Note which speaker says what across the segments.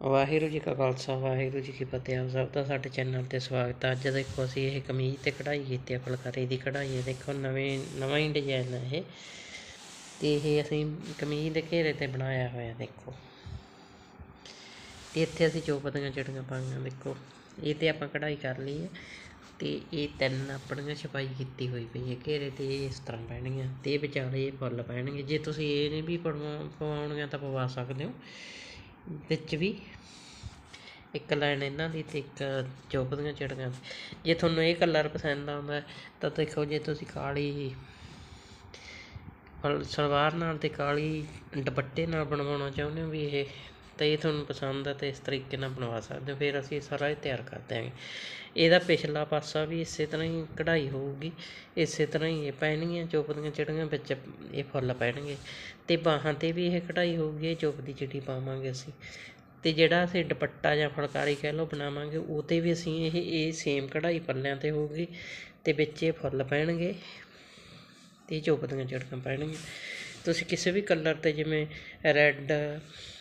Speaker 1: ਵਾਹਿਗੁਰੂ ਜੀ ਕਾ ਖਾਲਸਾ, ਵਾਹਿਗੁਰੂ ਜੀ ਕੀ ਫਤਿਹ। ਆਪ ਸਭ ਦਾ ਸਾਡੇ ਚੈਨਲ ਤੇ ਸਵਾਗਤ ਹੈ। ਅੱਜ ਦੇਖੋ ਅਸੀਂ ਇਹ ਕਮੀਜ਼ ਤੇ ਕਢਾਈ ਕੀਤੀ ਹੈ, ਫੁਲਕਾਰੀ ਦੀ ਕਢਾਈ ਹੈ। ਦੇਖੋ ਨਵੇਂ, ਨਵਾਂ ਹੀ ਡਿਜ਼ਾਈਨ ਹੈ ਇਹ। ਤੇ ਇਹ ਅਸੀਂ ਕਮੀਜ਼ ਦੇ ਘੇਰੇ ਤੇ ਬਣਾਇਆ ਹੋਇਆ ਦੇਖੋ। ਤੇ ਇੱਥੇ ਅਸੀਂ ਚੋਪਦੀਆਂ ਚਿੜੀਆਂ ਪਾਈਆਂ, ਦੇਖੋ। ਇਹ ਤੇ ਆਪਾਂ ਕਢਾਈ ਕਰ ਲਈ ਹੈ ਤੇ ਇਹ ਤਿੰਨ ਆਪਣੀਆਂ ਛਪਾਈ ਕੀਤੀ ਹੋਈ ਪਈ ਹੈ। ਘੇਰੇ ਤੇ ਇਹ ਇਸ ਤਰ੍ਹਾਂ ਪੈਣਗੀਆਂ ਤੇ ਇਹ ਵਿਚਾਲੇ ਇਹ ਫੁੱਲ ਪੈਣਗੇ। ਜੇ ਤੁਸੀਂ ਇਹ ਨਹੀਂ ਵੀ ਪੜਵਾ ਪਵਾਉਣੀਆਂ ਤਾਂ ਪਵਾ ਸਕਦੇ ਹੋ। ਵਿੱਚ ਵੀ। ਇੱਕ ਲਾਈਨ ਇਹਨਾਂ ਦੀ ਤੇ ਇੱਕ ਚੁੱਭਦੀਆਂ ਚਿੜੀਆਂ ਦੀ। ਜੇ ਤੁਹਾਨੂੰ ਇਹ ਕਲਰ ਪਸੰਦ ਆਉਂਦਾ ਤਾਂ ਦੇਖੋ ਜੇ ਤੁਸੀਂ ਕਾਲੀ ਸਲਵਾਰ ਨਾਲ ਤੇ ਕਾਲੀ ਦੁਪੱਟੇ ਨਾਲ ਬਣਵਾਉਣਾ ਚਾਹੁੰਦੇ ਹੋ ਵੀ ਇਹ ਤਾਂ ਇਹ ਤੁਹਾਨੂੰ ਪਸੰਦ ਆ ਤੇ ਇਸ ਤਰੀਕੇ ਨਾਲ ਬਣਵਾ ਸਕਦੇ ਹੋ, ਫਿਰ ਅਸੀਂ ਸਾਰਾ ਇਹ ਤਿਆਰ ਕਰ ਦਿਆਂਗੇ। ਇਹਦਾ ਪਿਛਲਾ ਪਾਸਾ ਵੀ ਇਸੇ ਤਰ੍ਹਾਂ ਹੀ ਕਢਾਈ ਹੋਊਗੀ, ਇਸੇ ਤਰ੍ਹਾਂ ਹੀ ਇਹ ਪੈਣਗੀਆਂ ਚੁੱਪਦੀਆਂ ਚਿੜੀਆਂ ਵਿੱਚ ਇਹ ਫੁੱਲ ਪੈਣਗੇ ਤੇ ਬਾਹਾਂ ਤੇ ਵੀ ਇਹ ਕਢਾਈ ਹੋਊਗੀ, ਇਹ ਚੁੱਪ ਦੀ ਚਿੜੀ ਪਾਵਾਂਗੇ ਅਸੀਂ। ਤੇ ਜਿਹੜਾ ਅਸੀਂ ਦੁਪੱਟਾ ਜਾਂ ਫੁਲਕਾਰੀ ਕਹਿ ਲਓ ਬਣਾਵਾਂਗੇ, ਉਹ 'ਤੇ ਵੀ ਅਸੀਂ ਇਹ ਇਹ ਸੇਮ ਕਢਾਈ ਪੱਲਿਆਂ 'ਤੇ ਹੋਊਗੀ ਤੇ ਵਿੱਚ ਇਹ ਫੁੱਲ ਪੈਣਗੇ ਤੇ ਚੁੱਪ ਦੀਆਂ ਚਿੜੀਆਂ ਪੈਣਗੀਆਂ। ਤੁਸੀਂ ਕਿਸੇ ਵੀ ਕਲਰ 'ਤੇ ਜਿਵੇਂ ਰੈੱਡ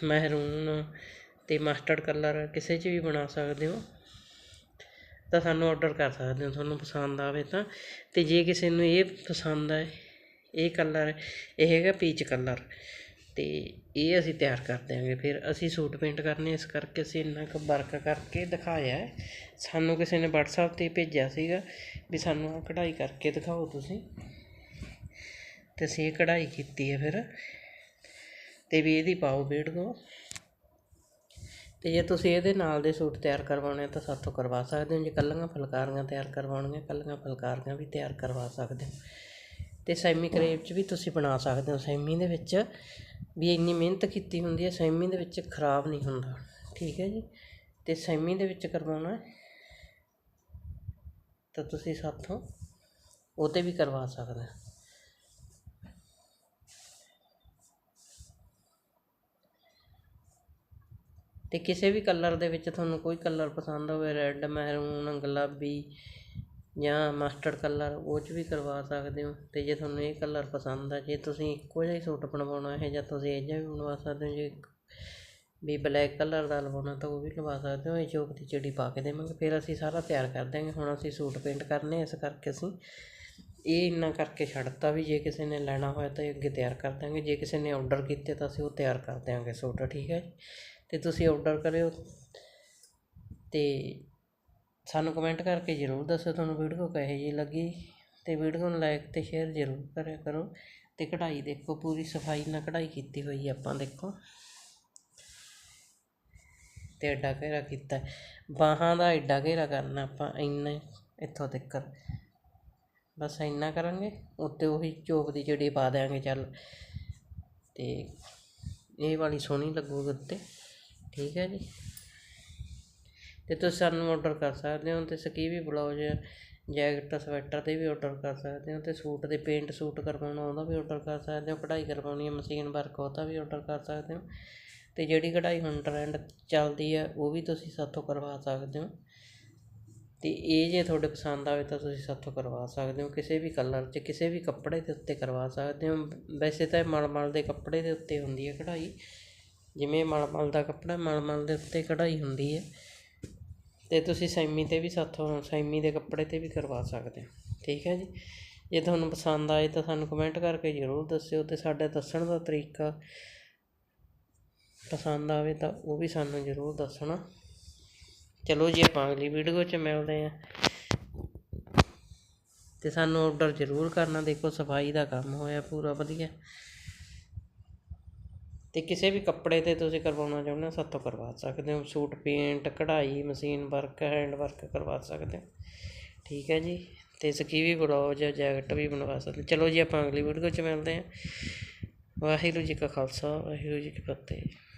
Speaker 1: ਮਹਿਰੂਨ ਅਤੇ ਮਸਟਰਡ ਕਲਰ ਕਿਸੇ 'ਚ ਵੀ ਬਣਾ ਸਕਦੇ ਹੋ, ਤਾਂ ਸਾਨੂੰ ਔਡਰ ਕਰ ਸਕਦੇ ਹੋ, ਤੁਹਾਨੂੰ ਪਸੰਦ ਆਵੇ ਤਾਂ। ਤੇ ਜੇ ਕਿਸੇ ਨੂੰ ਇਹ ਪਸੰਦ ਹੈ ਇਹ ਕਲਰ ਇਹ ਹੈਗਾ ਪੀਚ ਕਲਰ ਅਤੇ ਇਹ ਅਸੀਂ ਤਿਆਰ ਕਰ ਦਿਆਂਗੇ। ਫਿਰ ਅਸੀਂ ਸੂਟ ਪੇਂਟ ਕਰਨੇ ਇਸ ਕਰਕੇ ਅਸੀਂ ਇੰਨਾ ਕੁ ਵਰਕ ਕਰਕੇ ਦਿਖਾਇਆ ਹੈ। ਸਾਨੂੰ ਕਿਸੇ ਨੇ ਵਟਸਐਪ ਤੇ ਭੇਜਿਆ ਸੀਗਾ ਵੀ ਸਾਨੂੰ ਆਹ ਕਢਾਈ ਕਰਕੇ ਦਿਖਾਓ ਤੁਸੀਂ। ਤੇ ਅਸੀਂ ਇਹ ਕਢਾਈ ਕੀਤੀ ਹੈ ਫਿਰ। ਤੇ ਵੀ ਇਹਦੀ ਪਾਓ ਵੀਡੀਓ ਤੇ ਜੇ ਤੁਸੀਂ ਇਹਦੇ ਨਾਲ ਦੇ ਸੂਟ ਤਿਆਰ ਕਰਵਾਉਣੇ ਆ ਤਾਂ ਸਾਥੋਂ ਕਰਵਾ ਸਕਦੇ ਹੋ। ਜੇ ਕੱਲੀਆਂ ਫੁਲਕਾਰੀਆਂ ਤਿਆਰ ਕਰਵਾਉਣੀਆਂ ਕੱਲੀਆਂ ਫੁਲਕਾਰੀਆਂ ਵੀ ਤਿਆਰ ਕਰਵਾ ਸਕਦੇ ਹੋ। ਤੇ ਸੈਮੀ ਕਰੇਪ 'ਚ ਵੀ ਤੁਸੀਂ ਬਣਾ ਸਕਦੇ ਹੋ ਸੈਮੀ ਦੇ ਵਿੱਚ। ਵੀ ਇੰਨੀ ਮਿਹਨਤ ਕੀਤੀ ਹੁੰਦੀ ਹੈ, ਸੈਮੀ ਦੇ ਵਿੱਚ ਖਰਾਬ ਨਹੀਂ ਹੁੰਦਾ। ਠੀਕ ਹੈ ਜੀ? ਤੇ ਸੈਮੀ ਦੇ ਵਿੱਚ ਕਰਵਾਉਣਾ ਤਾਂ ਤੁਸੀਂ ਸਾਥੋਂ ਉਹ 'ਤੇ ਵੀ ਕਰਵਾ ਸਕਦੇ ਹੋ। ਅਤੇ ਕਿਸੇ ਵੀ ਕਲਰ ਦੇ ਵਿੱਚ ਤੁਹਾਨੂੰ ਕੋਈ ਕਲਰ ਪਸੰਦ ਹੋਵੇ ਰੈੱਡ ਮਹਿਰੂਨ ਗੁਲਾਬੀ ਜਾਂ ਮਸਟਰਡ ਕਲਰ ਉਹ 'ਚ ਵੀ ਕਰਵਾ ਸਕਦੇ ਹੋ। ਅਤੇ ਜੇ ਤੁਹਾਨੂੰ ਇਹ ਕਲਰ ਪਸੰਦ ਆ, ਜੇ ਤੁਸੀਂ ਇੱਕੋ ਜਿਹਾ ਹੀ ਸੂਟ ਬਣਵਾਉਣਾ ਹੈ ਜਾਂ ਤੁਸੀਂ ਇਹ ਜਿਹਾ ਵੀ ਬਣਵਾ ਸਕਦੇ ਹੋ, ਜੇ ਵੀ ਬਲੈਕ ਕਲਰ ਦਾ ਲਵਾਉਣਾ, ਤਾਂ ਉਹ ਵੀ ਲਵਾ ਸਕਦੇ ਹੋ। ਇਹ ਚੋਕ ਦੀ ਚਿੜੀ ਪਾ ਕੇ ਦੇਵਾਂਗੇ, ਫਿਰ ਅਸੀਂ ਸਾਰਾ ਤਿਆਰ ਕਰ ਦਿਆਂਗੇ। ਹੁਣ ਅਸੀਂ ਸੂਟ ਪੇਂਟ ਕਰਨੇ ਇਸ ਕਰਕੇ ਅਸੀਂ ਇਹ ਇੰਨਾ ਕਰਕੇ ਛੱਡਤਾ ਵੀ ਜੇ ਕਿਸੇ ਨੇ ਲੈਣਾ ਹੋਇਆ ਤਾਂ ਇਹ ਅੱਗੇ ਤਿਆਰ ਕਰ ਦਾਂਗੇ ਜੇ ਕਿਸੇ ਨੇ ਆਰਡਰ ਕੀਤੇ ਤਾਂ ਅਸੀਂ ਉਹ ਤਿਆਰ ਕਰ ਦਿਆਂਗੇ ਸੂਟ, ਠੀਕ ਹੈ ਅਤੇ ਤੁਸੀਂ ਔਡਰ ਕਰਿਓ। ਅਤੇ ਸਾਨੂੰ ਕਮੈਂਟ ਕਰਕੇ ਜ਼ਰੂਰ ਦੱਸਿਓ ਤੁਹਾਨੂੰ ਵੀਡੀਓ ਕਿਹੋ ਜਿਹੀ ਲੱਗੀ। ਅਤੇ ਵੀਡੀਓ ਨੂੰ ਲਾਈਕ ਅਤੇ ਸ਼ੇਅਰ ਜ਼ਰੂਰ ਕਰਿਆ ਕਰੋ। ਅਤੇ ਕਢਾਈ ਦੇਖੋ, ਪੂਰੀ ਸਫ਼ਾਈ ਨਾਲ ਕਢਾਈ ਕੀਤੀ ਹੋਈ ਆਪਾਂ ਦੇਖੋ। ਅਤੇ ਐਡਾ ਘੇਰਾ ਕੀਤਾ। ਬਾਹਾਂ ਦਾ ਐਡਾ ਘੇਰਾ ਕਰਨਾ ਆਪਾਂ ਇੰਨਾ ਇੱਥੋਂ ਤੱਕ। ਬਸ ਇੰਨਾ ਕਰਾਂਗੇ, ਉੱਤੇ ਉਹੀ ਚੋਪ ਦੀ ਜਿਹੜੀ ਪਾ ਦਿਆਂਗੇ ਚੱਲ। ਅਤੇ ਇਹ ਵਾਲੀ ਸੋਹਣੀ ਲੱਗੂਗੀ ਉੱਤੇ। ਠੀਕ ਹੈ ਜੀ। ਤੇ ਤੁਸੀਂ ਸਾਨੂੰ ਆਰਡਰ ਕਰ ਸਕਦੇ ਹੋ ਤੇ ਸਕੀ ਵੀ ਬਲਾਉਜ ਜੈਕਟ, ਸਵੈਟਰ ਦੇ ਵੀ ਆਰਡਰ ਕਰ ਸਕਦੇ ਹੋ ਤੇ ਸੂਟ ਦੇ ਪੇਂਟ ਸੂਟ ਕਰਵਾਉਣਾ ਉਹਦਾ ਵੀ ਆਰਡਰ ਕਰ ਸਕਦੇ ਹੋ, ਕਢਾਈ ਕਰਵਾਉਣੀ ਹੈ ਮਸ਼ੀਨ ਵਰਕ ਉਹਦਾ ਵੀ ਆਰਡਰ ਕਰ ਸਕਦੇ ਹੋ। ਤੇ ਜਿਹੜੀ ਕਢਾਈ ਹੁਣ ਟ੍ਰੈਂਡ ਚੱਲਦੀ ਹੈ, ਉਹ ਵੀ ਤੁਸੀਂ ਸਾਥੋਂ ਕਰਵਾ ਸਕਦੇ ਹੋ। ਤੇ ਇਹ ਜੇ ਤੁਹਾਡੇ ਪਸੰਦ ਆਵੇ ਤਾਂ ਤੁਸੀਂ ਸਾਥੋਂ ਕਰਵਾ ਸਕਦੇ ਹੋ, ਕਿਸੇ ਵੀ ਕਲਰ 'ਚ, ਕਿਸੇ ਵੀ ਕੱਪੜੇ ਦੇ ਉੱਤੇ ਕਰਵਾ ਸਕਦੇ ਹੋ। ਵੈਸੇ ਤਾਂ ਇਹ ਮਲਮਲ ਦੇ ਕੱਪੜੇ ਦੇ ਉੱਤੇ ਹੁੰਦੀ ਹੈ ਕਢਾਈ। ਜਿਵੇਂ ਮਲਮਲ ਦਾ ਕੱਪੜਾ, ਮਲਮਲ ਦੇ ਉੱਤੇ ਕਢਾਈ ਹੁੰਦੀ ਹੈ ਅਤੇ ਤੁਸੀਂ ਸੈਮੀ ਤੇ ਵੀ ਸਾਥੋਂ, ਸੈਮੀ ਦੇ ਕੱਪੜੇ ਤੇ ਵੀ ਕਰਵਾ ਸਕਦੇ ਹੋ। ਠੀਕ ਹੈ ਜੀ? ਜੇ ਤੁਹਾਨੂੰ ਪਸੰਦ ਆਏ ਤਾਂ ਸਾਨੂੰ ਕਮੈਂਟ ਕਰਕੇ ਜ਼ਰੂਰ ਦੱਸਿਓ ਅਤੇ ਸਾਡਾ ਦੱਸਣ ਦਾ ਤਰੀਕਾ ਪਸੰਦ ਆਵੇ ਤਾਂ ਉਹ ਵੀ ਸਾਨੂੰ ਜ਼ਰੂਰ ਦੱਸਣਾ। ਚਲੋ ਜੀ, ਆਪਾਂ ਅਗਲੀ ਵੀਡੀਓ 'ਚ ਮਿਲਦੇ ਹਾਂ। ਤੇ ਸਾਨੂੰ ਆਰਡਰ ਜ਼ਰੂਰ ਕਰਨਾ। ਦੇਖੋ ਸਫ਼ਾਈ ਦਾ ਕੰਮ ਹੋਇਆ ਪੂਰਾ ਵਧੀਆ। ਅਤੇ ਕਿਸੇ ਵੀ ਕੱਪੜੇ ਤੇ ਤੁਸੀਂ ਕਰਵਾਉਣਾ ਚਾਹੁੰਦੇ ਹੋ, ਸਾਤੋਂ ਕਰਵਾ ਸਕਦੇ ਹੋ। ਸੂਟ ਪੇਂਟ, ਕਢਾਈ, ਮਸ਼ੀਨ ਵਰਕ, ਹੈਂਡ ਵਰਕ ਕਰਵਾ ਸਕਦੇ ਹੋ। ਠੀਕ ਹੈ ਜੀ। ਅਤੇ ਸਕੀ ਵੀ ਬਲਾਉਜ ਜੈਕਟ ਵੀ ਬਣਵਾ ਸਕਦੇ ਚਲੋ ਜੀ, ਆਪਾਂ ਅਗਲੀ ਵੀਡੀਓ 'ਚ ਮਿਲਦੇ ਹਾਂ। ਵਾਹਿਗੁਰੂ ਜੀ ਕਾ ਖਾਲਸਾ, ਵਾਹਿਗੁਰੂ ਜੀ ਕੀ ਫਤਿਹ।